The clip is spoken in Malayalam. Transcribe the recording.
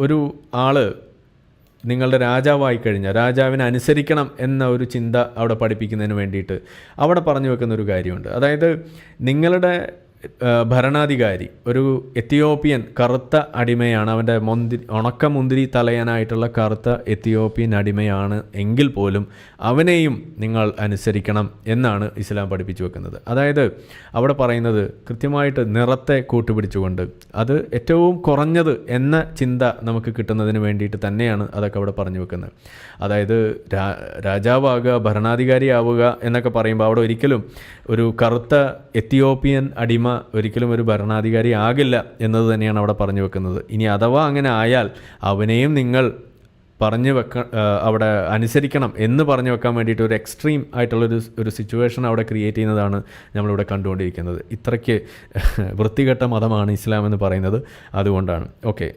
ഒരു ആൾ നിങ്ങളുടെ രാജാവായി കഴിഞ്ഞാൽ രാജാവിനെ അനുസരിക്കണം എന്ന ഒരു ചിന്ത അവിടെ പഠിപ്പിക്കുന്നതിന് വേണ്ടിയിട്ട് അവിടെ പറഞ്ഞു വെക്കുന്ന ഒരു കാര്യമുണ്ട്. അതായത് നിങ്ങളുടെ ഭരണാധികാരി ഒരു എത്തിയോപ്യൻ കറുത്ത അടിമയാണ്. അവന്റെ മുന്തിരി ഉണക്ക മുന്തിരി തലയനായിട്ടുള്ള കറുത്ത എത്തിയോപ്യൻ അടിമയാണ് എങ്കിൽ പോലും അവനെയും നിങ്ങൾ അനുസരിക്കണം എന്നാണ് ഇസ്ലാം പഠിപ്പിച്ചു വെക്കുന്നത്. അതായത് അവിടെ പറയുന്നത് കൃത്യമായിട്ട് നിറത്തെ കൂട്ടുപിടിച്ചുകൊണ്ട് അത് ഏറ്റവും കുറഞ്ഞത് എന്ന ചിന്ത നമുക്ക് കിട്ടുന്നതിന് വേണ്ടിയിട്ട് തന്നെയാണ് അതൊക്കെ അവിടെ പറഞ്ഞു വെക്കുന്നത്. അതായത് രാ രാജാവാകുക ഭരണാധികാരിയാവുക എന്നൊക്കെ പറയുമ്പോൾ അവിടെ ഒരിക്കലും ഒരു കറുത്ത എത്തിയോപ്യൻ അടിമ ഒരിക്കലും ഒരു ഭരണാധികാരി ആകില്ല എന്നത് തന്നെയാണ് അവിടെ പറഞ്ഞു വെക്കുന്നത്. ഇനി അഥവാ അങ്ങനെ ആയാൽ അവനെയും നിങ്ങൾ പറഞ്ഞു വെക്ക അവിടെ അനുസരിക്കണം എന്ന് പറഞ്ഞു വെക്കാൻ വേണ്ടിയിട്ട് ഒരു എക്സ്ട്രീം ആയിട്ടുള്ളൊരു ഒരു സിറ്റുവേഷൻ അവിടെ ക്രിയേറ്റ് ചെയ്യുന്നതാണ് നമ്മളിവിടെ കണ്ടുകൊണ്ടിരിക്കുന്നത്. ഇത്രയ്ക്ക് വൃത്തികെട്ട മതമാണ് ഇസ്ലാം എന്ന് പറയുന്നത്. അതുകൊണ്ടാണ്. ഓക്കെ